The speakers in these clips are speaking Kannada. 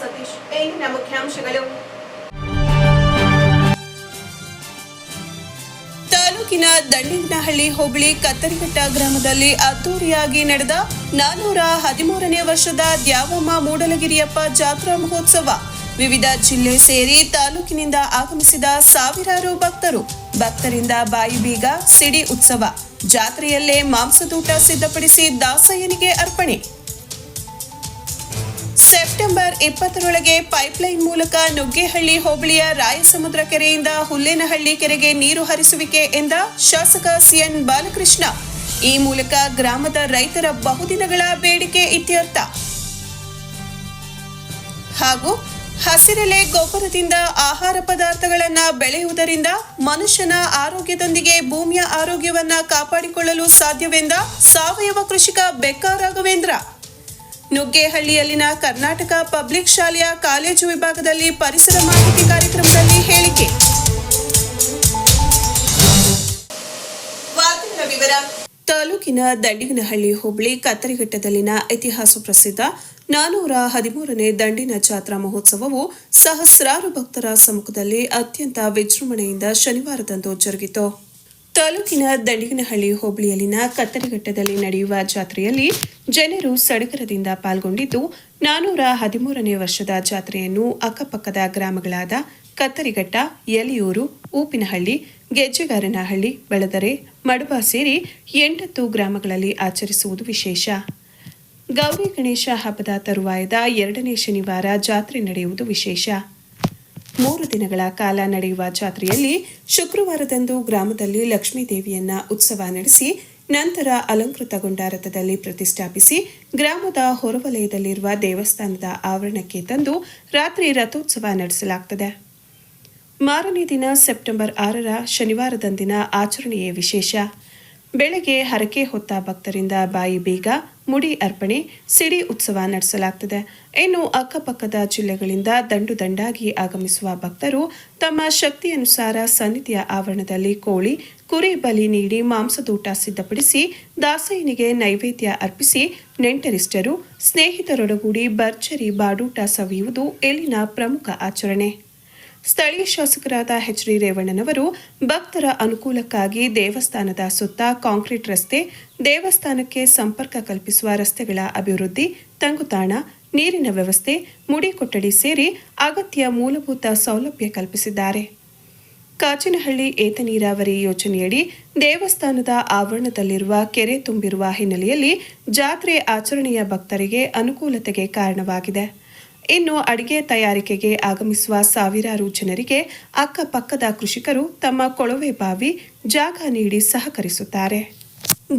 ಸತೀಶ್ ಇಂದಿನ ಮುಖ್ಯಾಂಶಗಳು ತಾಲೂಕಿನ ದಂಡಿನಹಳ್ಳಿ ಹೋಬಳಿ ಕತ್ತರಿಘಟ್ಟ ಗ್ರಾಮದಲ್ಲಿ ಅದ್ದೂರಿಯಾಗಿ ನಡೆದ ನಾನೂರ ಹದಿಮೂರನೇ ವರ್ಷದ ದ್ಯಾವಮ್ಮ ಮೂಡಲಗಿರಿಯಪ್ಪ ಜಾತ್ರಾ ಮಹೋತ್ಸವ. ವಿವಿಧ ಜಿಲ್ಲೆ ಸೇರಿ ತಾಲೂಕಿನಿಂದ ಆಗಮಿಸಿದ ಸಾವಿರಾರು ಭಕ್ತರು ಭಕ್ತರಿಂದ ಬಾಯಿ ಬೀಗ ಸಿಡಿ ಉತ್ಸವ. ಜಾತ್ರೆಯಲ್ಲೇ ಮಾಂಸದೂಟ ಸಿದ್ಧಪಡಿಸಿ ದಾಸಯ್ಯನಿಗೆ ಅರ್ಪಣೆ. ಸೆಪ್ಟೆಂಬರ್ ಇಪ್ಪತ್ತರೊಳಗೆ ಪೈಪ್ಲೈನ್ ಮೂಲಕ ನುಗ್ಗೇಹಳ್ಳಿ ಹೋಬಳಿಯ ರಾಯಸಮುದ್ರ ಕೆರೆಯಿಂದ ಹುಲ್ಲೇನಹಳ್ಳಿ ಕೆರೆಗೆ ನೀರು ಹರಿಸುವಿಕೆ ಎಂದ ಶಾಸಕ ಸಿಎನ್ ಬಾಲಕೃಷ್ಣ. ಈ ಮೂಲಕ ಗ್ರಾಮದ ರೈತರ ಬಹುದಿನಗಳ ಬೇಡಿಕೆ ಇತ್ಯರ್ಥ. ಹಾಗೂ ಹಸಿರೆಲೆ ಗೊಬ್ಬರದಿಂದ ಆಹಾರ ಪದಾರ್ಥಗಳನ್ನು ಬೆಳೆಯುವುದರಿಂದ ಮನುಷ್ಯನ ಆರೋಗ್ಯದೊಂದಿಗೆ ಭೂಮಿಯ ಆರೋಗ್ಯವನ್ನ ಕಾಪಾಡಿಕೊಳ್ಳಲು ಸಾಧ್ಯವೆಂದ ಸಾವಯವ ಕೃಷಿಕ ಬೆಕ್ಕ ರಾಘವೇಂದ್ರ. ನುಗ್ಗೇಹಳ್ಳಿಯಲ್ಲಿನ ಕರ್ನಾಟಕ ಪಬ್ಲಿಕ್ ಶಾಲೆಯ ಕಾಲೇಜು ವಿಭಾಗದಲ್ಲಿ ಪರಿಸರ ಮಾಹಿತಿ ಕಾರ್ಯಕ್ರಮದಲ್ಲಿ ಹೇಳಿಕೆ. ತಾಲೂಕಿನ ದಂಡಿಗನಹಳ್ಳಿ ಹೋಬಳಿ ಕತ್ತರಿಘಟ್ಟದಲ್ಲಿನ ಇತಿಹಾಸ ಪ್ರಸಿದ್ಧ ನಾನೂರ ಹದಿಮೂರನೇ ದಂಡಿನ ಜಾತ್ರಾ ಮಹೋತ್ಸವವು ಸಹಸ್ರಾರು ಭಕ್ತರ ಸಮ್ಮುಖದಲ್ಲಿ ಅತ್ಯಂತ ವಿಜೃಂಭಣೆಯಿಂದ ಶನಿವಾರದಂದು ಜರುಗಿತು. ತಾಲೂಕಿನ ದಂಡಿಗನಹಳ್ಳಿ ಹೋಬಳಿಯಲ್ಲಿನ ಕತ್ತರಿಘಟ್ಟದಲ್ಲಿ ನಡೆಯುವ ಜಾತ್ರೆಯಲ್ಲಿ ಜನರು ಸಡಗರದಿಂದ ಪಾಲ್ಗೊಂಡಿದ್ದು, ನಾನೂರ ಹದಿಮೂರನೇ ವರ್ಷದ ಜಾತ್ರೆಯನ್ನು ಅಕ್ಕಪಕ್ಕದ ಗ್ರಾಮಗಳಾದ ಕತ್ತರಿಘಟ್ಟ ಯಲಿಯೂರು ಊಪಿನಹಳ್ಳಿ ಗೆಜ್ಜೆಗಾರನಹಳ್ಳಿ ಬೆಳದರೆ ಮಡುಬ ಸೇರಿ ಎಂಟತ್ತು ಗ್ರಾಮಗಳಲ್ಲಿ ಆಚರಿಸುವುದು ವಿಶೇಷ. ಗೌರಿ ಗಣೇಶ ಹಬ್ಬದ ತರುವಾಯದ ಎರಡನೇ ಶನಿವಾರ ಜಾತ್ರೆ ನಡೆಯುವುದು ವಿಶೇಷ. ಮೂರು ದಿನಗಳ ಕಾಲ ನಡೆಯುವ ಜಾತ್ರೆಯಲ್ಲಿ ಶುಕ್ರವಾರದಂದು ಗ್ರಾಮದಲ್ಲಿ ಲಕ್ಷ್ಮೀ ದೇವಿಯನ್ನ ಉತ್ಸವ ನಡೆಸಿ, ನಂತರ ಅಲಂಕೃತಗೊಂಡ ರಥದಲ್ಲಿ ಪ್ರತಿಷ್ಠಾಪಿಸಿ ಗ್ರಾಮದ ಹೊರವಲಯದಲ್ಲಿರುವ ದೇವಸ್ಥಾನದ ಆವರಣಕ್ಕೆ ತಂದು ರಾತ್ರಿ ರಥೋತ್ಸವ ನಡೆಸಲಾಗುತ್ತದೆ ಮಾರನೇ ದಿನ ಸೆಪ್ಟೆಂಬರ್ ಆರರ ಶನಿವಾರದಂದಿನ ಆಚರಣೆಯೇ ವಿಶೇಷ. ಬೆಳಗ್ಗೆ ಹರಕೆ ಹೊತ್ತ ಭಕ್ತರಿಂದ ಬಾಯಿ ಬೀಗ, ಮುಡಿ ಅರ್ಪಣೆ, ಸಿಡಿ ಉತ್ಸವ ನಡೆಸಲಾಗ್ತದೆ. ಇನ್ನು ಅಕ್ಕಪಕ್ಕದ ಜಿಲ್ಲೆಗಳಿಂದ ದಂಡು ದಂಡಾಗಿ ಆಗಮಿಸುವ ಭಕ್ತರು ತಮ್ಮ ಶಕ್ತಿಯನುಸಾರ ಸನ್ನಿಧಿಯ ಆವರಣದಲ್ಲಿ ಕೋಳಿ, ಕುರಿ ಬಲಿ ನೀಡಿ ಮಾಂಸದೂಟ ಸಿದ್ಧಪಡಿಸಿ, ದಾಸಯ್ಯನಿಗೆ ನೈವೇದ್ಯ ಅರ್ಪಿಸಿ, ನೆಂಟರಿಷ್ಟರು, ಸ್ನೇಹಿತರೊಡಗೂಡಿ ಭರ್ಜರಿ ಬಾಡೂಟ ಸವಿಯುವುದು ಇಲ್ಲಿನ ಪ್ರಮುಖ ಆಚರಣೆ. ಸ್ಥಳೀಯ ಶಾಸಕರಾದ ಎಚ್ ಡಿ ರೇವಣ್ಣನವರು ಭಕ್ತರ ಅನುಕೂಲಕ್ಕಾಗಿ ದೇವಸ್ಥಾನದ ಸುತ್ತ ಕಾಂಕ್ರೀಟ್ ರಸ್ತೆ, ದೇವಸ್ಥಾನಕ್ಕೆ ಸಂಪರ್ಕ ಕಲ್ಪಿಸುವ ರಸ್ತೆಗಳ ಅಭಿವೃದ್ಧಿ, ತಂಗುತಾಣ, ನೀರಿನ ವ್ಯವಸ್ಥೆ, ಮುಡಿ ಕೊಠಡಿ ಸೇರಿ ಅಗತ್ಯ ಮೂಲಭೂತ ಸೌಲಭ್ಯ ಕಲ್ಪಿಸಿದ್ದಾರೆ. ಕಾಚಿನಹಳ್ಳಿ ಏತ ನೀರಾವರಿ ಯೋಜನೆಯಡಿ ದೇವಸ್ಥಾನದ ಆವರಣದಲ್ಲಿರುವ ಕೆರೆ ತುಂಬಿರುವ ಹಿನ್ನೆಲೆಯಲ್ಲಿ ಜಾತ್ರೆ ಆಚರಣೆಯ ಭಕ್ತರಿಗೆ ಅನುಕೂಲತೆಗೆ ಕಾರಣವಾಗಿದೆ. ಇನ್ನು ಅಡಿಗೆ ತಯಾರಿಕೆಗೆ ಆಗಮಿಸುವ ಸಾವಿರಾರು ಜನರಿಗೆ ಅಕ್ಕಪಕ್ಕದ ಕೃಷಿಕರು ತಮ್ಮ ಕೊಳವೆ ಬಾವಿ, ಜಾಗ ನೀಡಿ ಸಹಕರಿಸುತ್ತಾರೆ.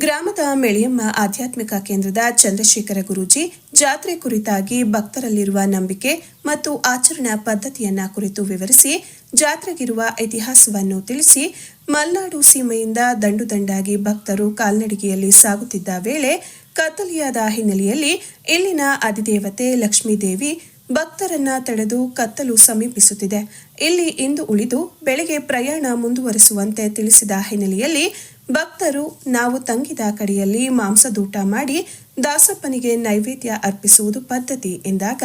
ಗ್ರಾಮದ ಮೆಳಿಯಮ್ಮ ಆಧ್ಯಾತ್ಮಿಕ ಕೇಂದ್ರದ ಚಂದ್ರಶೇಖರ ಗುರೂಜಿ ಜಾತ್ರೆ ಕುರಿತಾಗಿ ಭಕ್ತರಲ್ಲಿರುವ ನಂಬಿಕೆ ಮತ್ತು ಆಚರಣಾ ಪದ್ಧತಿಯನ್ನ ಕುರಿತು ವಿವರಿಸಿ, ಜಾತ್ರೆಗಿರುವ ಇತಿಹಾಸವನ್ನು ತಿಳಿಸಿ, ಮಲ್ನಾಡು ಸೀಮೆಯಿಂದ ದಂಡು ದಂಡಾಗಿ ಭಕ್ತರು ಕಾಲ್ನಡಿಗೆಯಲ್ಲಿ ಸಾಗುತ್ತಿದ್ದ ವೇಳೆ ಕತ್ತಲಿಯಾದ ಹಿನ್ನೆಲೆಯಲ್ಲಿ ಇಲ್ಲಿನ ಅಧಿದೇವತೆ ಲಕ್ಷ್ಮೀದೇವಿ ಭಕ್ತರನ್ನ ತಡೆದು ಕತ್ತಲು ಸಮೀಪಿಸುತ್ತಿದೆ. ಇಲ್ಲಿ ಇಂದು ಉಳಿದು ಬೆಳಗ್ಗೆ ಪ್ರಯಾಣ ಮುಂದುವರಿಸುವಂತೆ ತಿಳಿಸಿದ ಹಿನ್ನೆಲೆಯಲ್ಲಿ ಭಕ್ತರು ನಾವು ತಂಗಿದ ಕಡೆಯಲ್ಲಿ ಮಾಂಸದೂಟ ಮಾಡಿ ದಾಸಪ್ಪನಿಗೆ ನೈವೇದ್ಯ ಅರ್ಪಿಸುವುದು ಪದ್ಧತಿ ಎಂದಾಗ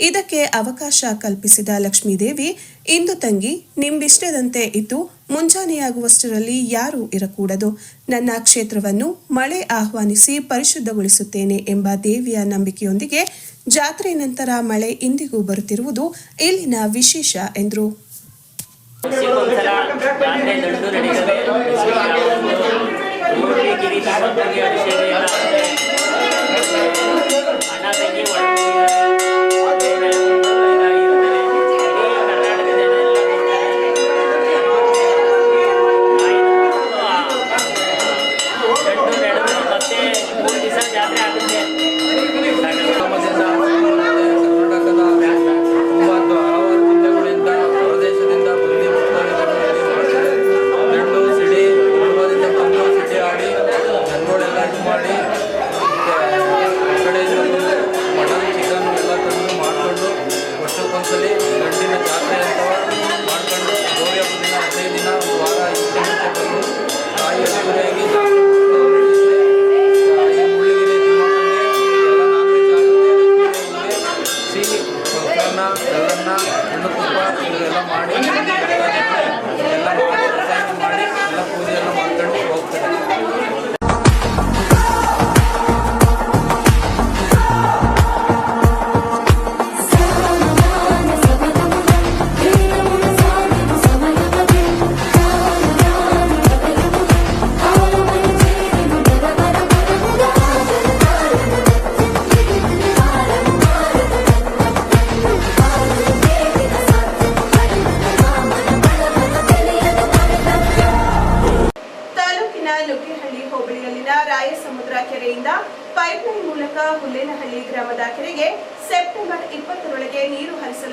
ಇದಕ್ಕೆ ಅವಕಾಶ ಕಲ್ಪಿಸಿದ ಲಕ್ಷ್ಮೀದೇವಿ, ಇಂದು ತಂಗಿ ನಿಂಬಿಷ್ಟದಂತೆ ಇದ್ದು ಮುಂಜಾನೆಯಾಗುವಷ್ಟರಲ್ಲಿ ಯಾರೂ ಇರಕೂಡದು. ನನ್ನ ಕ್ಷೇತ್ರವನ್ನು ಮಳೆ ಆಹ್ವಾನಿಸಿ ಪರಿಶುದ್ಧಗೊಳಿಸುತ್ತೇನೆ ಎಂಬ ದೇವಿಯ ನಂಬಿಕೆಯೊಂದಿಗೆ ಜಾತ್ರೆ ನಂತರ ಮಳೆ ಇಂದಿಗೂ ಬರುತ್ತಿರುವುದು ಇಲ್ಲಿನ ವಿಶೇಷ ಎಂದರು.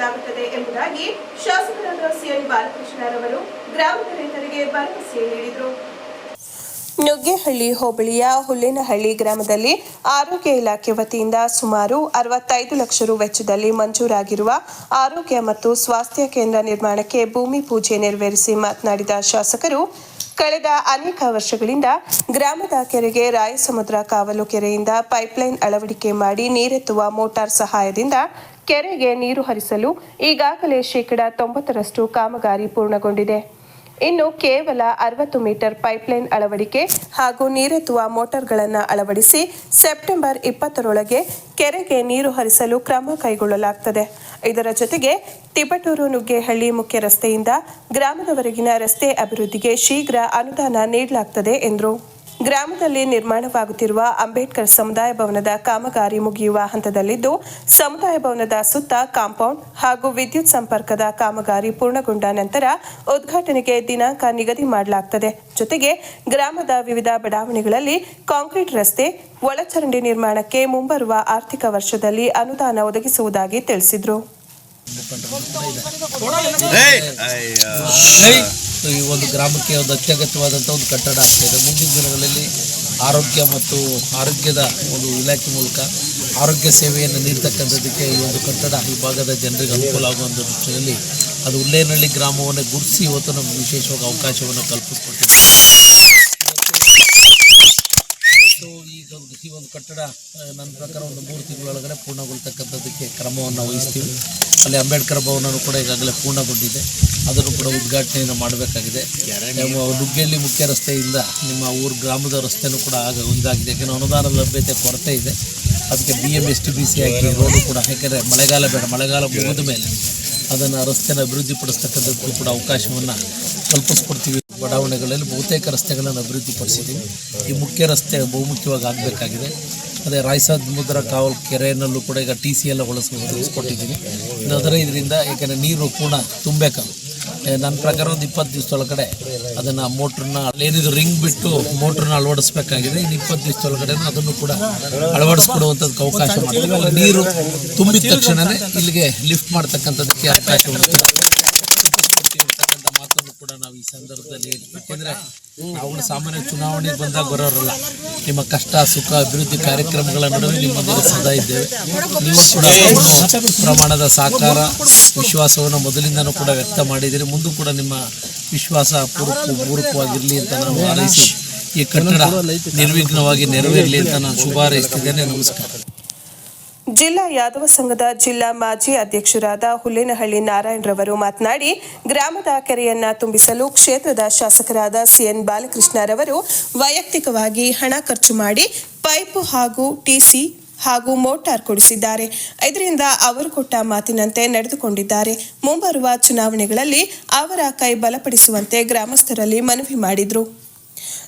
ನೀರು ಎಂಬುದಾಗಿ ಶಾಸಕರಾದ ಸಿಎನ್ ಬಾಲಕೃಷ್ಣರವರು ಗ್ರಾಮದ ರೈತರಿಗೆ ಭರವಸೆ ನೀಡಿದರು. ನುಗ್ಗೇಹಳ್ಳಿ ಹೋಬಳಿಯ ಹುಲ್ಲಿನಹಳ್ಳಿ ಗ್ರಾಮದಲ್ಲಿ ಆರೋಗ್ಯ ಇಲಾಖೆ ವತಿಯಿಂದ ಸುಮಾರು ಅರವತ್ತೈದು ಲಕ್ಷ ರು ವೆಚ್ಚದಲ್ಲಿ ಮಂಜೂರಾಗಿರುವ ಆರೋಗ್ಯ ಮತ್ತು ಸ್ವಾಸ್ಥ್ಯ ಕೇಂದ್ರ ನಿರ್ಮಾಣಕ್ಕೆ ಭೂಮಿ ಪೂಜೆ ನೆರವೇರಿಸಿ ಮಾತನಾಡಿದ ಶಾಸಕರು, ಕಳೆದ ಅನೇಕ ವರ್ಷಗಳಿಂದ ಗ್ರಾಮದ ಕೆರೆಗೆ ರಾಯಸಮುದ್ರ ಕಾವಲು ಕೆರೆಯಿಂದ ಪೈಪ್ಲೈನ್ ಅಳವಡಿಕೆ ಮಾಡಿ ನೀರೆತ್ತುವ ಮೋಟಾರ್ ಸಹಾಯದಿಂದ ಕೆರೆಗೆ ನೀರು ಹರಿಸಲು ಈಗಾಗಲೇ ಶೇಕಡ ತೊಂಬತ್ತರಷ್ಟು ಕಾಮಗಾರಿ ಪೂರ್ಣಗೊಂಡಿದೆ. ಇನ್ನು ಕೇವಲ ಅರವತ್ತು ಮೀಟರ್ ಪೈಪ್ಲೈನ್ ಅಳವಡಿಕೆ ಹಾಗೂ ನೀರೆತ್ತುವ ಮೋಟಾರ್ಗಳನ್ನು ಅಳವಡಿಸಿ ಸೆಪ್ಟೆಂಬರ್ ಇಪ್ಪತ್ತರೊಳಗೆ ಕೆರೆಗೆ ನೀರು ಹರಿಸಲು ಕ್ರಮ ಕೈಗೊಳ್ಳಲಾಗುತ್ತದೆ ಇದರ ಜೊತೆಗೆ ತಿಪಟೂರು ನುಗ್ಗೇಹಳ್ಳಿ ಮುಖ್ಯ ರಸ್ತೆಯಿಂದ ಗ್ರಾಮದವರೆಗಿನ ರಸ್ತೆ ಅಭಿವೃದ್ಧಿಗೆ ಶೀಘ್ರ ಅನುದಾನ ನೀಡಲಾಗುತ್ತದೆ ಎಂದರು. ಗ್ರಾಮದಲ್ಲಿ ನಿರ್ಮಾಣವಾಗುತ್ತಿರುವ ಅಂಬೇಡ್ಕರ್ ಸಮುದಾಯ ಭವನದ ಕಾಮಗಾರಿ ಮುಗಿಯುವ ಹಂತದಲ್ಲಿದ್ದು, ಸಮುದಾಯ ಭವನದ ಸುತ್ತ ಕಾಂಪೌಂಡ್ ಹಾಗೂ ವಿದ್ಯುತ್ ಸಂಪರ್ಕದ ಕಾಮಗಾರಿ ಪೂರ್ಣಗೊಂಡ ನಂತರ ಉದ್ಘಾಟನೆಗೆ ದಿನಾಂಕ ನಿಗದಿ ಮಾಡಲಾಗುತ್ತದೆ ಜೊತೆಗೆ ಗ್ರಾಮದ ವಿವಿಧ ಬಡಾವಣೆಗಳಲ್ಲಿ ಕಾಂಕ್ರೀಟ್ ರಸ್ತೆ, ಒಳಚರಂಡಿ ನಿರ್ಮಾಣಕ್ಕೆ ಮುಂಬರುವ ಆರ್ಥಿಕ ವರ್ಷದಲ್ಲಿ ಅನುದಾನ ಒದಗಿಸುವುದಾಗಿ ತಿಳಿಸಿದರು. ಈ ಒಂದು ಗ್ರಾಮಕ್ಕೆ ಒಂದು ಅತ್ಯಗತ್ಯವಾದಂತಹ ಒಂದು ಕಟ್ಟಡ ಆಗ್ತಾಯಿದೆ ಮುಂದಿನ ದಿನಗಳಲ್ಲಿ ಆರೋಗ್ಯ ಮತ್ತು ಆರೋಗ್ಯದ ಒಂದು ಇಲಾಖೆ ಮೂಲಕ ಆರೋಗ್ಯ ಸೇವೆಯನ್ನು ನೀಡ್ತಕ್ಕಂಥದ್ದಕ್ಕೆ ಈ ಒಂದು ಕಟ್ಟಡ ಈ ಜನರಿಗೆ ಅನುಕೂಲ ಆಗುವಂಥ ದೃಷ್ಟಿಯಲ್ಲಿ ಅದು ಉಲ್ಲೇನಹಳ್ಳಿ ಗ್ರಾಮವನ್ನು ಗುರುತಿಸಿ ಇವತ್ತು ನಮಗೆ ವಿಶೇಷವಾಗಿ ಅವಕಾಶವನ್ನು ಕಲ್ಪಿಸ್ಕೊಟ್ಟಿದೆ. ಈಗ ಈ ಒಂದು ಕಟ್ಟಡ ನನ್ನ ಪ್ರಕಾರ ಒಂದು ಮೂರು ತಿಂಗಳೊಳಗಡೆ ಪೂರ್ಣಗೊಳ್ತಕ್ಕಂಥದ್ದಕ್ಕೆ ಕ್ರಮವನ್ನು ವಹಿಸ್ತೀವಿ. ಅಲ್ಲಿ ಅಂಬೇಡ್ಕರ್ ಭವನನು ಕೂಡ ಈಗಾಗಲೇ ಪೂರ್ಣಗೊಂಡಿದೆ. ಅದನ್ನು ಕೂಡ ಉದ್ಘಾಟನೆಯನ್ನು ಮಾಡಬೇಕಾಗಿದೆ. ನಮ್ಮ ನುಗ್ಗೇಹಳ್ಳಿ ಮುಖ್ಯ ರಸ್ತೆಯಿಂದ ನಿಮ್ಮ ಊರು ಗ್ರಾಮದ ರಸ್ತೆಯೂ ಕೂಡ ಆಗ ಇದಾಗಿದೆ ಯಾಕೆಂದರೆ ಅನುದಾನ ಲಭ್ಯತೆ ಕೊರತೆ ಇದೆ. ಅದಕ್ಕೆ B M S T B C ಹಾಕಿ ರೋಡು ಕೂಡ ಯಾಕೆಂದರೆ ಮಳೆಗಾಲ ಬೇಡ. ಮಳೆಗಾಲ ಮುಗಿದ ಮೇಲೆ ಅದನ್ನು ರಸ್ತೆನ ಅಭಿವೃದ್ಧಿಪಡಿಸ್ತಕ್ಕಂಥದ್ದು ಕೂಡ ಅವಕಾಶವನ್ನು ಕಲ್ಪಿಸ್ಕೊಡ್ತೀವಿ. ಬಡಾವಣೆಗಳಲ್ಲಿ ಬಹುತೇಕ ರಸ್ತೆಗಳನ್ನು ಅಭಿವೃದ್ಧಿಪಡಿಸಿದ್ದೀವಿ. ಈ ಮುಖ್ಯ ರಸ್ತೆ ಬಹುಮುಖ್ಯವಾಗಿ ಆಗಬೇಕಾಗಿದೆ. ಅದೇ ರಾಯಸಾದ್ ಮುದ್ರ ಕಾವಲ್ ಕೆರೆಯಲ್ಲೂ ಕೂಡ ಈಗ ಟಿ ಸಿ ಎಲ್ಲ ಬಳಸ್ ಒದಗಿಸ್ಕೊಟ್ಟಿದ್ದೀನಿ ಅದರ ಇದರಿಂದ ಏಕೆಂದರೆ ನೀರು ಪೂರ್ಣ ತುಂಬಬೇಕು. ನನ್ನ ಪ್ರಕಾರ ಒಂದು ಇಪ್ಪತ್ತು ದಿವಸದೊಳಗಡೆ ಅದನ್ನು ಮೋಟ್ರನ್ನ ಏನಿದು ರಿಂಗ್ ಬಿಟ್ಟು ಮೋಟ್ರನ್ನ ಅಳವಡಿಸ್ಬೇಕಾಗಿದೆ. ಇನ್ನು ಇಪ್ಪತ್ತು ದಿವಸದೊಳಗಡೆ ಅದನ್ನು ಕೂಡ ಅಳವಡಿಸ್ಕೊಡುವಂಥದ್ದು ಅವಕಾಶ ಮಾಡ್ತೀವಿ ನೀರು ತುಂಬಿದ ತಕ್ಷಣವೇ ಇಲ್ಲಿಗೆ ಲಿಫ್ಟ್ ಮಾಡ್ತಕ್ಕಂಥದ್ದಕ್ಕೆ ಅವಕಾಶ ಕೂಡ ನಾವು ಈ ಸಂದರ್ಭದಲ್ಲಿ ಯಾಕೆಂದ್ರೆ ನಾವು ಸಾಮಾನ್ಯ ಚುನಾವಣೆಗೆ ಬಂದಾಗ ಬರೋರಲ್ಲ. ನಿಮ್ಮ ಕಷ್ಟ, ಸುಖ, ಅಭಿವೃದ್ಧಿ ಕಾರ್ಯಕ್ರಮಗಳ ನಡುವೆ ನಿಮ್ಮೊಂದಿಗೆ ಸದಾ ಇದ್ದೇವೆ. ನೀವು ಕೂಡ ಪ್ರಮಾಣದ ಸಹಕಾರ ವಿಶ್ವಾಸವನ್ನು ಮೊದಲಿಂದನೂ ಕೂಡ ವ್ಯಕ್ತ ಮಾಡಿದ್ದೀರಿ. ಮುಂದೂ ಕೂಡ ನಿಮ್ಮ ವಿಶ್ವಾಸ ಪೂರ್ವಕ ಪೂರಕವಾಗಿರಲಿ ಅಂತ ನಾವು ಹಾರೈಸಿ, ಈ ಕಟ್ಟಡ ನಿರ್ವಿಘ್ನವಾಗಿ ನೆರವೇರಲಿ ಅಂತ ನಾನು ಶುಭ ಹಾರೈಸ್ತಿದ್ದೇನೆ. ನಮಸ್ಕಾರ. ಜಿಲ್ಲಾ ಯಾದವ ಸಂಘದ ಜಿಲ್ಲಾ ಮಾಜಿ ಅಧ್ಯಕ್ಷರಾದ ಹುಲ್ಲೇನಹಳ್ಳಿ ನಾರಾಯಣರವರು ಮಾತನಾಡಿ, ಗ್ರಾಮದ ಕೆರೆಯನ್ನ ತುಂಬಿಸಲು ಕ್ಷೇತ್ರದ ಶಾಸಕರಾದ ಸಿಎನ್ ಬಾಲಕೃಷ್ಣರವರು ವೈಯಕ್ತಿಕವಾಗಿ ಹಣ ಖರ್ಚು ಮಾಡಿ ಪೈಪು ಹಾಗೂ ಟಿಸಿ ಹಾಗೂ ಮೋಟಾರ್ ಕೊಡಿಸಿದ್ದಾರೆ. ಇದರಿಂದ ಅವರು ಕೊಟ್ಟ ಮಾತಿನಂತೆ ನಡೆದುಕೊಂಡಿದ್ದಾರೆ. ಮುಂಬರುವ ಚುನಾವಣೆಗಳಲ್ಲಿ ಅವರ ಕೈ ಬಲಪಡಿಸುವಂತೆ ಗ್ರಾಮಸ್ಥರಲ್ಲಿ ಮನವಿ ಮಾಡಿದರು.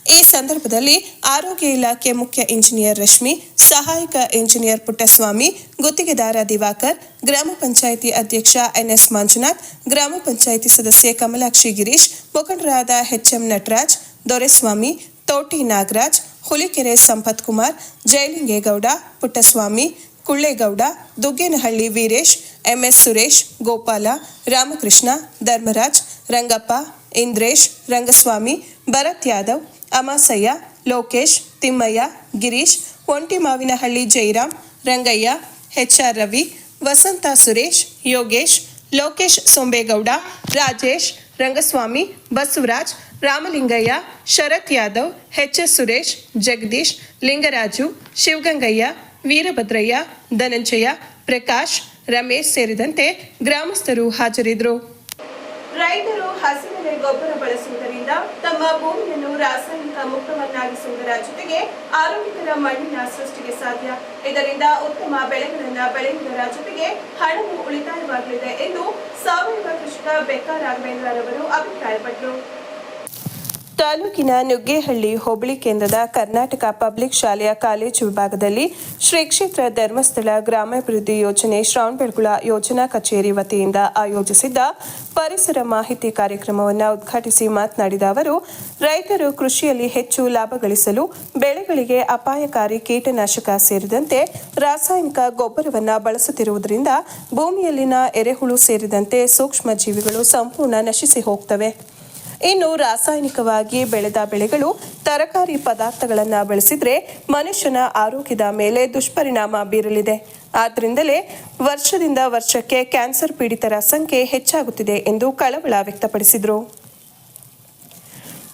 ಈ ಸಂದರ್ಭದಲ್ಲಿ ಆರೋಗ್ಯ ಇಲಾಖೆ ಮುಖ್ಯ ಇಂಜಿನಿಯರ್ ರಶ್ಮಿ, ಸಹಾಯಕ ಇಂಜಿನಿಯರ್ ಪುಟ್ಟಸ್ವಾಮಿ, ಗುತ್ತಿಗೆದಾರ ದಿವಾಕರ್, ಗ್ರಾಮ ಪಂಚಾಯಿತಿ ಅಧ್ಯಕ್ಷ ಎನ್ಎಸ್ ಮಂಜುನಾಥ್, ಗ್ರಾಮ ಪಂಚಾಯಿತಿ ಸದಸ್ಯೆ ಕಮಲಾಕ್ಷಿ ಗಿರೀಶ್, ಮುಖಂಡರಾದ HM Nataraj, Doreswamy, Thoti Nagaraj, Hulikere Sampath Kumar, Jayalingegowda, Puttaswamy, Kullegowda, Duggenahalli Veeresh, MS Suresh, Gopala, Ramakrishna, Dharmaraj, Rangappa, Indresh, Rangaswamy, Bharath Yadav Amasaiah, Lokesh, Thimmaiah, Girish, Onti Mavinahalli Jairam Rangaiah HR Ravi, Vasantha Suresh, Yogesh, Lokesh Sombegowda, Rajesh, Rangaswamy, Basavaraj, Ramalingaiah, Sharath Yadav HS Suresh, Jagadish, Lingaraju, Shivagangaiah, Veerabhadraiah, Dhananjaya, Prakash, Ramesh ಸೇರಿದಂತೆ ಗ್ರಾಮಸ್ಥರು ಹಾಜರಿದ್ದರು. ರೈತರು ಹಸಿರು ಗೊಬ್ಬರ ಬಳಸುವುದರಿಂದ ತಮ್ಮ ಭೂಮಿಯನ್ನು ರಾಸಾಯನಿಕ ಮುಕ್ತವನ್ನಾಗಿಸುವುದರ ಜೊತೆಗೆ ಆರೋಗ್ಯಕರ ಮಣ್ಣಿನ ಸೃಷ್ಟಿಗೆ ಸಾಧ್ಯ. ಇದರಿಂದ ಉತ್ತಮ ಬೆಳೆಗಳನ್ನು ಬೆಳೆಯುವುದರ ಜೊತೆಗೆ ಹಣವು ಉಳಿತಾಯವಾಗಲಿದೆ ಎಂದು ಸಾವಯವ ಕೃಷಿಕ ಬೆಕ್ಕ ರಾಘವೇಂದ್ರರವರು ಅಭಿಪ್ರಾಯಪಟ್ಟರು ತಾಲೂಕಿನ ನುಗ್ಗೇಹಳ್ಳಿ ಹೋಬಳಿ ಕೇಂದ್ರದ ಕರ್ನಾಟಕ ಪಬ್ಲಿಕ್ ಶಾಲೆಯ ಕಾಲೇಜು ವಿಭಾಗದಲ್ಲಿ ಶ್ರೀ ಕ್ಷೇತ್ರ ಧರ್ಮಸ್ಥಳ ಗ್ರಾಮಾಭಿವೃದ್ಧಿ ಯೋಜನೆ ಶ್ರವಣಬೆಳಗುಳ ಯೋಜನಾ ಕಚೇರಿ ವತಿಯಿಂದ ಆಯೋಜಿಸಿದ್ದ ಪರಿಸರ ಮಾಹಿತಿ ಕಾರ್ಯಕ್ರಮವನ್ನು ಉದ್ಘಾಟಿಸಿ ಮಾತನಾಡಿದ ಅವರು, ರೈತರು ಕೃಷಿಯಲ್ಲಿ ಹೆಚ್ಚು ಲಾಭ ಗಳಿಸಲು ಬೆಳೆಗಳಿಗೆ ಅಪಾಯಕಾರಿ ಕೀಟನಾಶಕ ಸೇರಿದಂತೆ ರಾಸಾಯನಿಕ ಗೊಬ್ಬರವನ್ನು ಬಳಸುತ್ತಿರುವುದರಿಂದ ಭೂಮಿಯಲ್ಲಿನ ಎರೆಹುಳು ಸೇರಿದಂತೆ ಸೂಕ್ಷ್ಮ ಜೀವಿಗಳು ಸಂಪೂರ್ಣ ನಶಿಸಿ ಹೋಗ್ತವೆ. ಇನ್ನು ರಾಸಾಯನಿಕವಾಗಿ ಬೆಳೆದ ಬೆಳೆಗಳು ತರಕಾರಿ ಪದಾರ್ಥಗಳನ್ನು ಬಳಸಿದ್ರೆ ಮನುಷ್ಯನ ಆರೋಗ್ಯದ ಮೇಲೆ ದುಷ್ಪರಿಣಾಮ ಬೀರಲಿದೆ. ಆದ್ದರಿಂದಲೇ ವರ್ಷದಿಂದ ವರ್ಷಕ್ಕೆ ಕ್ಯಾನ್ಸರ್ ಪೀಡಿತರ ಸಂಖ್ಯೆ ಹೆಚ್ಚಾಗುತ್ತಿದೆ ಎಂದು ಕಳವಳ ವ್ಯಕ್ತಪಡಿಸಿದರು.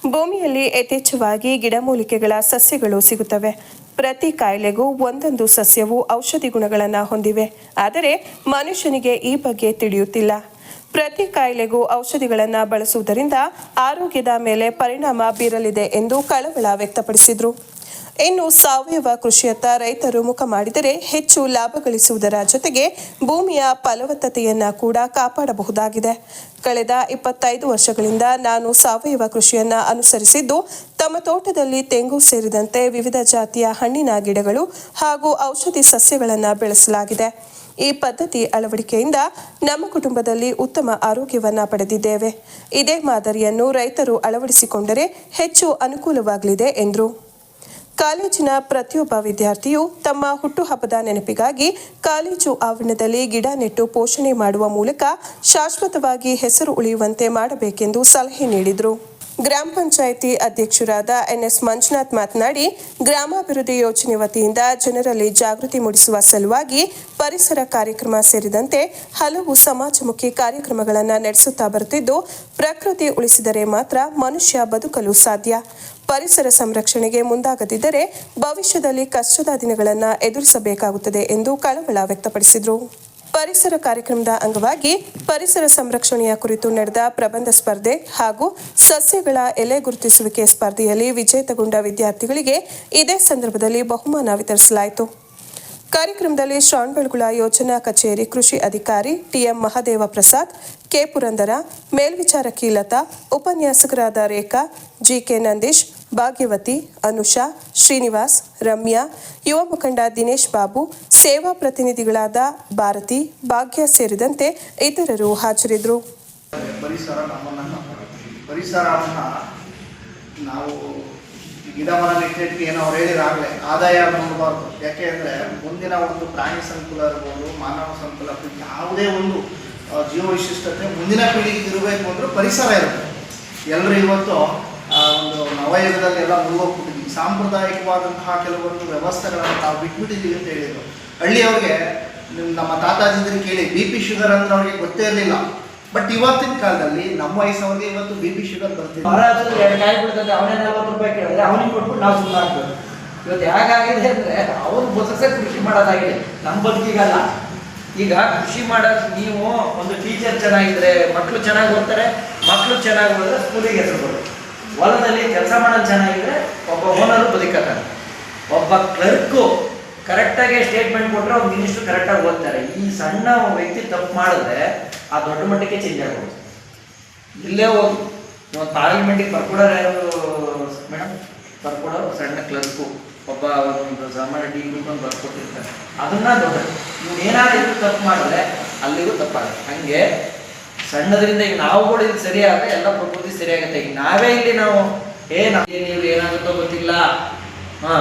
ಭೂಮಿಯಲ್ಲಿ ಯಥೇಚ್ಛವಾಗಿ ಗಿಡಮೂಲಿಕೆಗಳ ಸಸ್ಯಗಳು ಸಿಗುತ್ತವೆ. ಪ್ರತಿ ಕಾಯಿಲೆಗೂ ಒಂದೊಂದು ಸಸ್ಯವು ಔಷಧಿ ಗುಣಗಳನ್ನು ಹೊಂದಿವೆ. ಆದರೆ ಮನುಷ್ಯನಿಗೆ ಈ ಬಗ್ಗೆ ತಿಳಿಯುತ್ತಿಲ್ಲ. ಪ್ರತಿ ಕಾಯಿಲೆಗೂ ಔಷಧಿಗಳನ್ನು ಬಳಸುವುದರಿಂದ ಆರೋಗ್ಯದ ಮೇಲೆ ಪರಿಣಾಮ ಬೀರಲಿದೆ ಎಂದು ಕಳವಳ ವ್ಯಕ್ತಪಡಿಸಿದರು. ಇನ್ನು ಸಾವಯವ ಕೃಷಿಯತ್ತ ರೈತರು ಮುಖ ಮಾಡಿದರೆ ಹೆಚ್ಚು ಲಾಭ ಗಳಿಸುವುದರ ಜೊತೆಗೆ ಭೂಮಿಯ ಫಲವತ್ತತೆಯನ್ನು ಕೂಡ ಕಾಪಾಡಬಹುದಾಗಿದೆ. ಕಳೆದ ಇಪ್ಪತ್ತೈದು ವರ್ಷಗಳಿಂದ ನಾನು ಸಾವಯವ ಕೃಷಿಯನ್ನ ಅನುಸರಿಸಿದ್ದು, ತಮ್ಮ ತೋಟದಲ್ಲಿ ತೆಂಗು ಸೇರಿದಂತೆ ವಿವಿಧ ಜಾತಿಯ ಹಣ್ಣಿನ ಗಿಡಗಳು ಹಾಗೂ ಔಷಧಿ ಸಸ್ಯಗಳನ್ನು ಬೆಳೆಸಲಾಗಿದೆ. ಈ ಪದ್ಧತಿ ಅಳವಡಿಕೆಯಿಂದ ನಮ್ಮ ಕುಟುಂಬದಲ್ಲಿ ಉತ್ತಮ ಆರೋಗ್ಯವನ್ನು ಪಡೆದಿದ್ದೇವೆ. ಇದೇ ಮಾದರಿಯನ್ನು ರೈತರು ಅಳವಡಿಸಿಕೊಂಡರೆ ಹೆಚ್ಚು ಅನುಕೂಲವಾಗಲಿದೆ ಎಂದರು. ಕಾಲೇಜಿನ ಪ್ರತಿಯೊಬ್ಬ ವಿದ್ಯಾರ್ಥಿಯು ತಮ್ಮ ಹುಟ್ಟುಹಬ್ಬದ ನೆನಪಿಗಾಗಿ ಕಾಲೇಜು ಆವರಣದಲ್ಲಿ ಗಿಡ ನೆಟ್ಟು ಪೋಷಣೆ ಮಾಡುವ ಮೂಲಕ ಶಾಶ್ವತವಾಗಿ ಹೆಸರು ಉಳಿಯುವಂತೆ ಮಾಡಬೇಕೆಂದು ಸಲಹೆ ನೀಡಿದರು. ಗ್ರಾಮ ಪಂಚಾಯಿತಿ ಅಧ್ಯಕ್ಷರಾದ ಎನ್ಎಸ್ ಮಂಜುನಾಥ್ ಮಾತನಾಡಿ, ಗ್ರಾಮಾಭಿವೃದ್ಧಿ ಯೋಜನೆ ವತಿಯಿಂದ ಜನರಲ್ಲಿ ಜಾಗೃತಿ ಮೂಡಿಸುವ ಸಲುವಾಗಿ ಪರಿಸರ ಕಾರ್ಯಕ್ರಮ ಸೇರಿದಂತೆ ಹಲವು ಸಮಾಜಮುಖಿ ಕಾರ್ಯಕ್ರಮಗಳನ್ನು ನಡೆಸುತ್ತಾ ಬರುತ್ತಿದ್ದು, ಪ್ರಕೃತಿ ಉಳಿಸಿದರೆ ಮಾತ್ರ ಮನುಷ್ಯ ಬದುಕಲು ಸಾಧ್ಯ. ಪರಿಸರ ಸಂರಕ್ಷಣೆಗೆ ಮುಂದಾಗದಿದ್ದರೆ ಭವಿಷ್ಯದಲ್ಲಿ ಕಷ್ಟದ ದಿನಗಳನ್ನು ಎದುರಿಸಬೇಕಾಗುತ್ತದೆ ಎಂದು ಕಳವಳ ವ್ಯಕ್ತಪಡಿಸಿದರು. ಪರಿಸರ ಕಾರ್ಯಕ್ರಮದ ಅಂಗವಾಗಿ ಪರಿಸರ ಸಂರಕ್ಷಣೆಯ ಕುರಿತು ನಡೆದ ಪ್ರಬಂಧ ಸ್ಪರ್ಧೆ ಹಾಗೂ ಸಸ್ಯಗಳ ಎಲೆ ಗುರುತಿಸುವಿಕೆ ಸ್ಪರ್ಧೆಯಲ್ಲಿ ವಿಜೇತಗೊಂಡ ವಿದ್ಯಾರ್ಥಿಗಳಿಗೆ ಇದೇ ಸಂದರ್ಭದಲ್ಲಿ ಬಹುಮಾನ ವಿತರಿಸಲಾಯಿತು. ಕಾರ್ಯಕ್ರಮದಲ್ಲಿ ಶ್ರವಣಬೆಳಗುಳ ಯೋಜನಾ ಕಚೇರಿ ಕೃಷಿ ಅಧಿಕಾರಿ ಟಿಎಂ ಮಹದೇವ ಪ್ರಸಾದ್ ಕೆ ಪುರಂದರ ಮೇಲ್ವಿಚಾರಕಿ ಲತಾ, ಉಪನ್ಯಾಸಕರಾದ ರೇಖಾ, ಜಿಕೆ ನಂದೀಶ್, ಭಾಗ್ಯವತಿ, ಅನುಷಾ, ಶ್ರೀನಿವಾಸ್, ರಮ್ಯಾ, ಯುವ ಮುಖಂಡ ದಿನೇಶ್ ಬಾಬು, ಸೇವಾ ಪ್ರತಿನಿಧಿಗಳಾದ ಭಾರತಿ, ಭಾಗ್ಯ ಸೇರಿದಂತೆ ಇತರರು ಹಾಜರಿದ್ದರು. ನಾವು ಗಿಡ ಮರ ಏನೋ ಅವ್ರು ಹೇಳಿದಾಗಲೇ ಆದಾಯ ನೋಡಬಾರ್ದು. ಯಾಕೆ ಅಂದರೆ ಮುಂದಿನ ಒಂದು ಪ್ರಾಣಿ ಸಂಕುಲ ಇರ್ಬೋದು, ಮಾನವ ಸಂಕುಲ ಯಾವುದೇ ಒಂದು ಜೀವ ವಿಶಿಷ್ಟತೆ ಮುಂದಿನ ಪೀಳಿಗೆ ಇರಬೇಕು ಅಂದ್ರೆ ಪರಿಸರ ಇರುತ್ತೆ. ಎಲ್ಲರೂ ಇವತ್ತು ಒಂದು ನವಯುಗದಲ್ಲಿ ಎಲ್ಲ ಮುಳುಗೋಗ್ಬಿಟ್ಟಿದ್ವಿ. ಸಾಂಪ್ರದಾಯಿಕವಾದಂತಹ ಕೆಲವೊಂದು ವ್ಯವಸ್ಥೆಗಳನ್ನು ನಾವು ಬಿಟ್ಬಿಟ್ಟಿದ್ದೀವಿ ಅಂತ ಹೇಳಿದರು. ಹಳ್ಳಿಯವ್ರಿಗೆ ನಮ್ಮ ತಾತಾಜಿದ್ರು ಕೇಳಿ, ಬಿ ಪಿ ಶುಗರ್ ಅಂದ್ರೆ ಅವ್ರಿಗೆ ಗೊತ್ತೇ ಇರಲಿಲ್ಲ. ಬಟ್ ಇವತ್ತಿನ ಕಾಲದಲ್ಲಿ ನಮ್ಮ ವಯಸ್ಸವ್ರಿಗೆ ಇವತ್ತು ಬಿ ಪಿ ಶುಗರ್ ಬರ್ತಿದೆ. ಎರಡು ಕಾಯಿ ಬಿಡ್ತದೆ ಅವನೇ ನಲ್ವತ್ತು ರೂಪಾಯಿ ಕೇಳಿದ್ರೆ ಅವನಿಗೆ ಕೊಟ್ಬಿಟ್ಟು ನಾವು ಸುಮ್ಮನೆ ಆಗ್ಬೋದು ಇವತ್ತು ಹೇಗಾಗಿದೆ ಅಂದರೆ, ಅವ್ರು ಬದುಕೇ ಕೃಷಿ ಮಾಡೋದಾಗಿದೆ. ನಮ್ಮ ಬದುಕಿಗಲ್ಲ. ಈಗ ಕೃಷಿ ಮಾಡೋದು ನೀವು ಒಂದು ಟೀಚರ್ ಚೆನ್ನಾಗಿದ್ರೆ ಮಕ್ಕಳು ಚೆನ್ನಾಗಿ ಓದ್ತಾರೆ ಮಕ್ಕಳು ಚೆನ್ನಾಗಿ ಓದಿದ್ರೆ ಸ್ಕೂಲಿಗೆ ಹೆಸರು ಬರುತ್ತೆ ಹೊಲದಲ್ಲಿ ಕೆಲಸ ಮಾಡೋದು ಚೆನ್ನಾಗಿದ್ರೆ ಒಬ್ಬ ಓನರು ಬದುಕತ್ತಾನೆ ಒಬ್ಬ ಕ್ಲರ್ಕು ಕರೆಕ್ಟಾಗಿ ಸ್ಟೇಟ್ಮೆಂಟ್ ಕೊಟ್ಟರೆ ಅವ್ರು ಮಿನಿಸ್ಟ್ರು ಕರೆಕ್ಟಾಗಿ ಓದ್ತಾರೆ. ಈ ಸಣ್ಣ ವ್ಯಕ್ತಿ ತಪ್ಪು ಮಾಡಿದ್ರೆ ಆ ದೊಡ್ಡ ಮಟ್ಟಕ್ಕೆ ಚೇಂಜ್ ಆಗ್ಬೋದು. ಇಲ್ಲೇ ಹೋಗಿ ಒಂದು ಪಾರ್ಲಿಮೆಂಟಿಗೆ ಬರ್ಕೊಡೋರು ಯಾರು ಮೇಡಮ್ ಬರ್ಕೊಡೋರು ಸಣ್ಣ ಕ್ಲರ್ಕು ಒಬ್ಬ ಸಾಮಾನ್ಯ ಡಿಗ್ರಿ ಬಂದು ಬರ್ಕೊಟ್ಟಿರ್ತಾರೆ ಅದನ್ನ ದೊಡ್ಡ ಇವ್ನು ಏನಾದ್ರು ತಪ್ಪು ಮಾಡಿದ್ರೆ ಅಲ್ಲಿಗೂ ತಪ್ಪಾಗುತ್ತೆ. ಹಂಗೆ ಸಣ್ಣದರಿಂದ ಈಗ ನಾವುಗಳು ಇದು ಸರಿಯಾದ್ರೆ ಎಲ್ಲ ಪ್ರಕೃತಿ ಸರಿಯಾಗುತ್ತೆ. ಈಗ ನಾವೇ ಇಲ್ಲಿ ನಾವು ಏನ ನೀವು ಏನಾಗುತ್ತೋ ಗೊತ್ತಿಲ್ಲ. ಹಾ.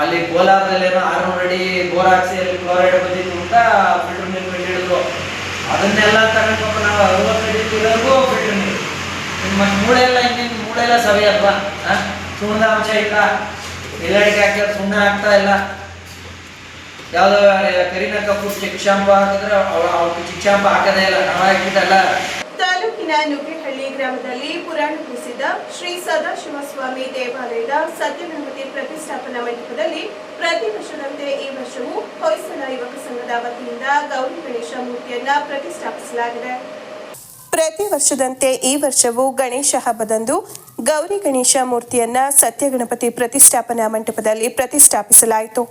ಅಲ್ಲಿ ಕೋಲಾರದಲ್ಲೇನೋ ಆರ್ನೂರು ಅಡಿ ಬೋರ್ ಹಾಕ್ಸಿ ಅಲ್ಲಿ ಕ್ಲೋರೈಡ್ ಬಂದಿತ್ತು ಅಂತ ಫಿಲ್ಟರ್ ನೀರು ಬಿಟ್ಟಿಡಿದ್ರು ಅದನ್ನೆಲ್ಲ ತಗೊಂಡು ನಾವು ಅರವತ್ತು ಅಡಿ ಇರೋರ್ಗೂ ಫಿಲ್ಟರ್ ನೀರು ನಿಮ್ಮ ಮೂಳೆ ಎಲ್ಲ ಇನ್ನೇನು ಮೂಳೆ ಎಲ್ಲ ಸವಿ ಅಲ್ವಾ ಅಂಶ ಇಲ್ಲ. ಎಲ್ಲಡಿಗೆ ಹಾಕಿದ್ರೆ ಸುಣ್ಣ ಆಗ್ತಾ ಇಲ್ಲ. ಯಾವುದೋ ಕರೀನಾ ಕಪೂರ್ ಚಿಕ್ಷಾಂಪ ಹಾಕಿದ್ರೆ ಅವಳು ಅವಳು ಚಿಕ್ಷಾಂಪ ಹಾಕದೇ ಇಲ್ಲ. ನಾವು ಹಾಕಿದ್ದಲ್ಲ ತಾಲೂಕಿನ ನುಗ್ಗೆಹಳ್ಳಿ ಗ್ರಾಮದಲ್ಲಿ ಪುರಾಣ ಕುಸಿದ ಶ್ರೀ ಸದಾಶಿವಸ್ವಾಮಿ ದೇವಾಲಯದ ಸತ್ಯಗಣಪತಿ ಪ್ರತಿಷ್ಠಾಪನಾ ಮಂಟಪದಲ್ಲಿ ಪ್ರತಿ ವರ್ಷದಂತೆ ಈ ವರ್ಷವೂ ಹೊಯ್ಸಳ ಯುವಕ ಸಂಘದ ವತಿಯಿಂದ ಗೌರಿ ಗಣೇಶ ಮೂರ್ತಿಯನ್ನ ಪ್ರತಿಷ್ಠಾಪಿಸಲಾಗಿದೆ. ಪ್ರತಿ ವರ್ಷದಂತೆ ಈ ವರ್ಷವೂ ಗಣೇಶ ಹಬ್ಬದಂದು ಗೌರಿ ಗಣೇಶ ಮೂರ್ತಿಯನ್ನ ಸತ್ಯಗಣಪತಿ ಪ್ರತಿಷ್ಠಾಪನಾ ಮಂಟಪದಲ್ಲಿ ಪ್ರತಿಷ್ಠಾಪಿಸಲಾಯಿತು.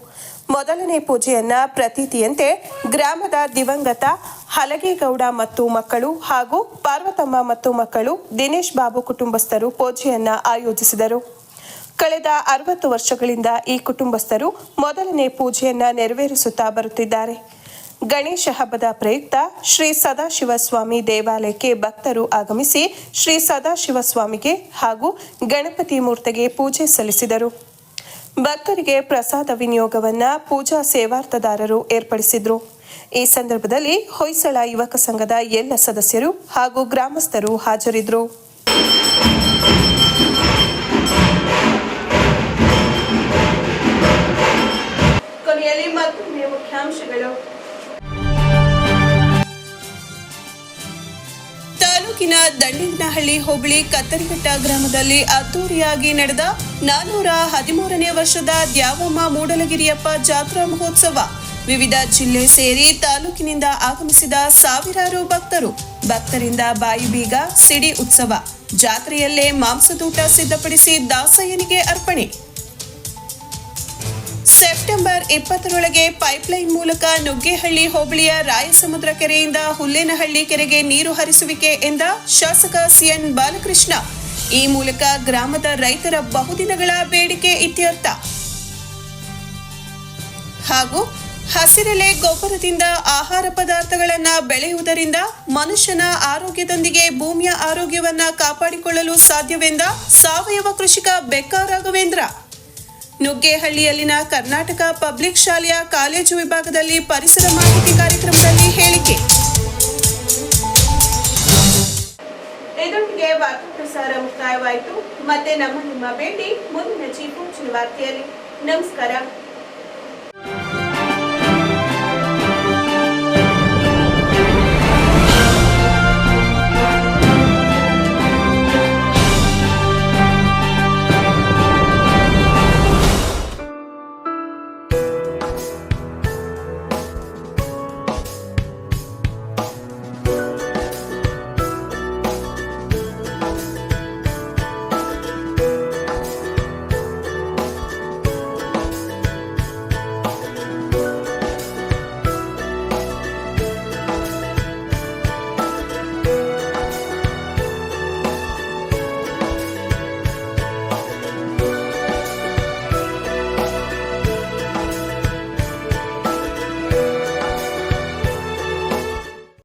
ಮೊದಲನೇ ಪೂಜೆಯನ್ನ ಪ್ರತೀತಿಯಂತೆ ಗ್ರಾಮದ ದಿವಂಗತ ಹಲಗೇಗೌಡ ಮತ್ತು ಮಕ್ಕಳು ಹಾಗೂ ಪಾರ್ವತಮ್ಮ ಮತ್ತು ಮಕ್ಕಳು ದಿನೇಶ್ ಬಾಬು ಕುಟುಂಬಸ್ಥರು ಪೂಜೆಯನ್ನ ಆಯೋಜಿಸಿದರು. ಕಳೆದ ಅರವತ್ತು ವರ್ಷಗಳಿಂದ ಈ ಕುಟುಂಬಸ್ಥರು ಮೊದಲನೇ ಪೂಜೆಯನ್ನ ನೆರವೇರಿಸುತ್ತಾ ಬರುತ್ತಿದ್ದಾರೆ. ಗಣೇಶ ಹಬ್ಬದ ಪ್ರಯುಕ್ತ ಶ್ರೀ ಸದಾಶಿವಸ್ವಾಮಿ ದೇವಾಲಯಕ್ಕೆ ಭಕ್ತರು ಆಗಮಿಸಿ ಶ್ರೀ ಸದಾಶಿವಸ್ವಾಮಿಗೆ ಹಾಗೂ ಗಣಪತಿ ಮೂರ್ತಿಗೆ ಪೂಜೆ ಸಲ್ಲಿಸಿದರು. ಭಕ್ತರಿಗೆ ಪ್ರಸಾದ ವಿನಿಯೋಗವನ್ನ ಪೂಜಾ ಸೇವಾರ್ಥದಾರರು ಏರ್ಪಡಿಸಿದ್ರು. ಈ ಸಂದರ್ಭದಲ್ಲಿ ಹೊಯ್ಸಳ ಯುವಕ ಸಂಘದ ಎಲ್ಲ ಸದಸ್ಯರು ಹಾಗೂ ಗ್ರಾಮಸ್ಥರು ಹಾಜರಿದ್ದರು ಕೊನೆಯಲ್ಲಿ ಮತ್ತೊಮ್ಮೆ ಮುಖ್ಯಾಂಶಗಳು. ತಾಲೂಕಿನ ದಂಡಿನಹಳ್ಳಿ ಹೋಬಳಿ ಕತ್ತರಿಘಟ್ಟ ಗ್ರಾಮದಲ್ಲಿ ಅದ್ದೂರಿಯಾಗಿ ನಡೆದ ನಾನೂರ ಹದಿಮೂರನೇ ವರ್ಷದ ದ್ಯಾವಮ್ಮ ಮೂಡಲಗಿರಿಯಪ್ಪ ಜಾತ್ರಾ ಮಹೋತ್ಸವ. ವಿವಿಧ ಜಿಲ್ಲೆ ಸೇರಿ ತಾಲೂಕಿನಿಂದ ಆಗಮಿಸಿದ ಸಾವಿರಾರು ಭಕ್ತರು ಭಕ್ತರಿಂದ ಬಾಯಿ ಬೀಗ ಸಿಡಿ ಉತ್ಸವ. ಜಾತ್ರೆಯಲ್ಲೇ ಮಾಂಸದೂಟ ಸಿದ್ಧಪಡಿಸಿ ದಾಸಯ್ಯನಿಗೆ ಅರ್ಪಣೆ. ಸೆಪ್ಟೆಂಬರ್ ಇಪ್ಪತ್ತರೊಳಗೆ ಪೈಪ್ಲೈನ್ ಮೂಲಕ ನುಗ್ಗೇಹಳ್ಳಿ ಹೋಬಳಿಯ ರಾಯಸಮುದ್ರ ಕೆರೆಯಿಂದ ಹುಲ್ಲೇನಹಳ್ಳಿ ಕೆರೆಗೆ ನೀರು ಹರಿಸುವಿಕೆ ಎಂದ ಶಾಸಕ ಸಿಎನ್ ಬಾಲಕೃಷ್ಣ. ಈ ಮೂಲಕ ಗ್ರಾಮದ ರೈತರ ಬಹುದಿನಗಳ ಬೇಡಿಕೆ ಇತ್ಯರ್ಥ. ಹಾಗೂ ಹಸಿರೆಲೆ ಗೊಬ್ಬರದಿಂದ ಆಹಾರ ಪದಾರ್ಥಗಳನ್ನು ಬೆಳೆಯುವುದರಿಂದ ಮನುಷ್ಯನ ಆರೋಗ್ಯದೊಂದಿಗೆ ಭೂಮಿಯ ಆರೋಗ್ಯವನ್ನ ಕಾಪಾಡಿಕೊಳ್ಳಲು ಸಾಧ್ಯವೆಂದ ಸಾವಯವ ಕೃಷಿಕ ಬೆಕ್ಕ ರಾಘವೇಂದ್ರ. ನುಗ್ಗೇಹಳ್ಳಿಯಲ್ಲಿನ ಕರ್ನಾಟಕ ಪಬ್ಲಿಕ್ ಶಾಲೆಯ ಕಾಲೇಜು ವಿಭಾಗದಲ್ಲಿ ಪರಿಸರ ಮಾಹಿತಿ ಕಾರ್ಯಕ್ರಮದಲ್ಲಿ ಹೇಳಿಕೆ. ಇದೊಟ್ಟಿಗೆ ವಾರ್ತಾ ಪ್ರಸಾರ ಮುಕ್ತಾಯವಾಯಿತು. ಮತ್ತೆ ನಮ್ಮ ನಿಮ್ಮ ಭೇಟಿ ಮುಂದಿನ ಚೀಪು ವಾರ್ತೆಯಲ್ಲಿ ನಮಸ್ಕಾರ.